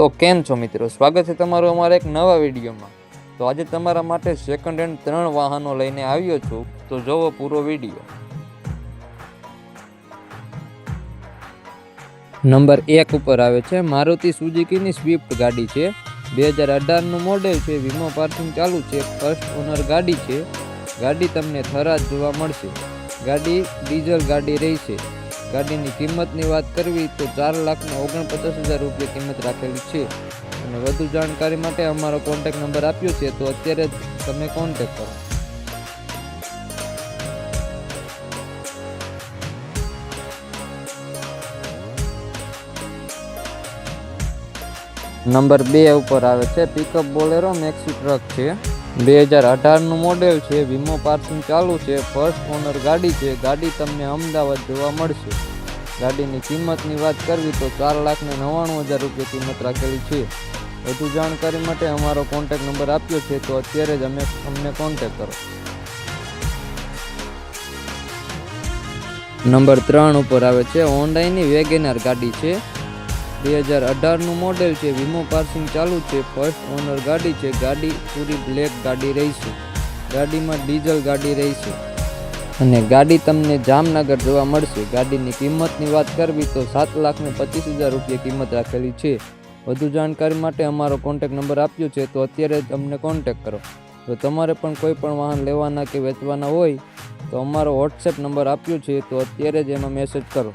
તો કેમ છો મિત્રો? સ્વાગત છે તમારું અમારા એક નવા વિડીયોમાં. તો આજે તમારા માટે સેકન્ડ હેન્ડ ત્રણ વાહનો લઈને આવ્યો છું. તો જોવો પૂરો વીડિયો. નંબર એક ઉપર આવે છે, મારુતિ સુઝુકીની સ્વિફ્ટ ગાડી છે. બે હજાર અઢારનું મોડેલ છે, વીમો પાર્કિંગ ચાલુ છે ફર્સ્ટ ઓનર ગાડી છે. ગાડી તમને થરાદ જોવા મળશે. ગાડી, ડીઝલ ગાડી રહેશે. ગાડીની કિંમતની વાત કરવી તો ચાર લાખને ઓગણપચાસ હજાર રૂપિયા કિંમત રાખેલી છે. અને વધુ જાણકારી માટે અમારો કોન્ટેક નંબર આપ્યો છે, તો અત્યારે જ તમે કોન્ટેક કરો. નંબર બે ઉપર આવે છે પિકઅપ બોલેરો મેક્સી ટ્રક છે. બે હજાર અઢારનું મોડેલ છે, વીમો પાર્સિંગ ચાલુ છે ફર્સ્ટ ઓનર ગાડી છે, ગાડી તમને અમદાવાદ જોવા મળશે. ગાડીની કિંમતની વાત કરવી તો ચાર લાખ ને નવ્વાણું હજાર રૂપિયા કિંમત રાખેલી છે. વધુ જાણકારી માટે અમારો કોન્ટેક નંબર આપ્યો છે, તો અત્યારે જ અમે અમને કોન્ટેક કરો. નંબર ત્રણ ઉપર આવે છે હોન્ડાઈની વેગેનાર ગાડી છે. બે હજાર અઢારનું મોડેલ છે. વીમો પાર્સિંગ ચાલુ છે. ફર્સ્ટ ઓનર ગાડી છે. ગાડી પૂરી બ્લેક ગાડી રહેશે ગાડીમાં ડીઝલ ગાડી રહેશે અને ગાડી તમને જામનગર જોવા મળશે. ગાડીની કિંમતની વાત કરવી તો સાત લાખને પચીસ હજાર રૂપિયા કિંમત રાખેલી છે. વધુ જાણકારી માટે અમારો કોન્ટેક નંબર આપ્યો છે. તો અત્યારે જ અમને કોન્ટેક કરો. જો તમારે પણ કોઈ પણ વાહન લેવાના કે વેચવાના હોય, તો અમારો વોટ્સએપ નંબર આપ્યો છે. તો અત્યારે જ એમાં મેસેજ કરો.